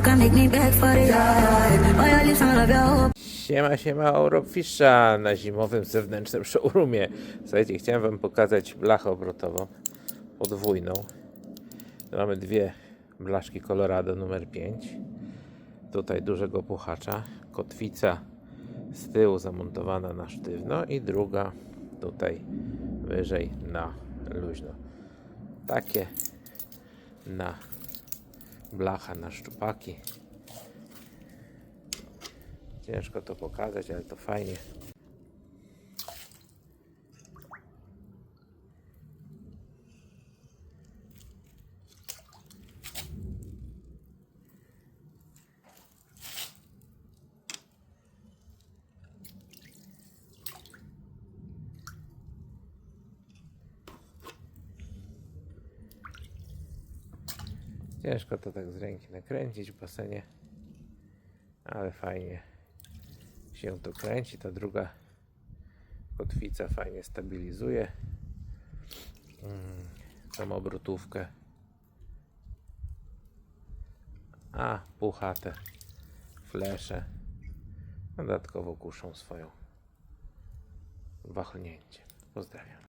you. Siema, siema, Europfisza na zimowym zewnętrznym showroomie. Słuchajcie, chciałem wam pokazać blachę obrotową podwójną. Mamy dwie blaszki Colorado numer 5. Tutaj dużego puchacza. Kotwica z tyłu zamontowana na sztywno i druga tutaj wyżej na luźno. Takie na blacha na szczupaki. Ciężko to pokazać, ale to fajnie. Ciężko to tak z ręki nakręcić w basenie, ale fajnie się to kręci. Ta druga kotwica fajnie stabilizuje mm, tą obrotówkę. A puchate flesze dodatkowo kuszą swoją wachlnięcie. Pozdrawiam.